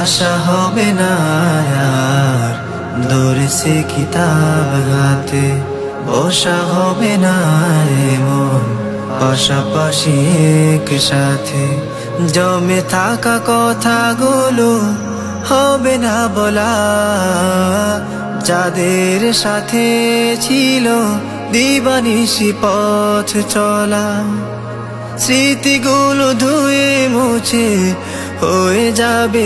আশা হবে না আর। দৌড়ছে কিতাব হাতে। বসা হবে না এমন পাশাপাশি এক সাথে। জমে থাকা কথাগুলো হবে না বলা। যাদের সাথে ছিল দিবানিসি পথ চলা। স্মৃতিগুলো ধুয়ে মুছে হয়ে যাবে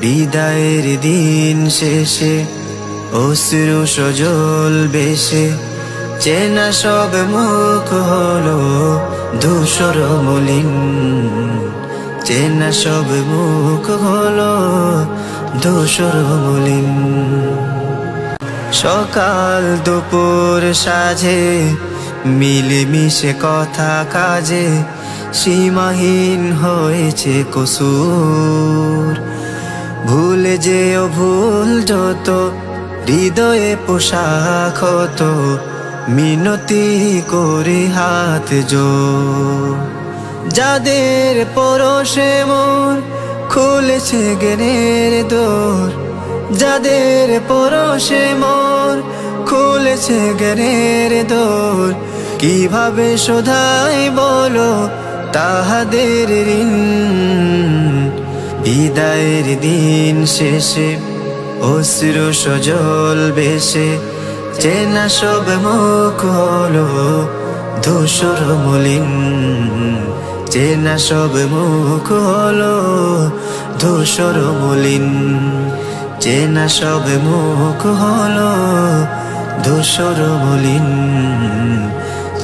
বিদায়ের দিন শেষে অশ্রু সজল বেশে, চেনা সব মুখ হলো ধূসর মলিন। চেনা সব মুখ হলো ধূসর মলিন। সকাল দুপুর সাজে, মিলেমিশে কথা কাজে সীমাহীন হয়েছে কসুর। ভুলে যেও ভুল যত, হৃদয়ে পোশাক হতো, মিনতি করে হাত জো যাদের পরশে মন খুলেছে জ্ঞানের দোর, যাদের পরশে মন খুলেছে জ্ঞানের দোর, কীভাবে শোধাই বলো তাহাদের ঋণ, বিদায়ের দিন শেষে অশ্রু সজল বেশে, চেনা সব মুখ হলো ধূসর মলিন, চেনা সব মুখ হলো ধূসর মলিন, চেনা সব মুখ হলো ধূসর মলিন।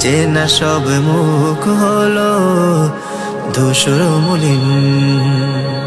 চেনা সব মুখ হলো ধূসর মলিন।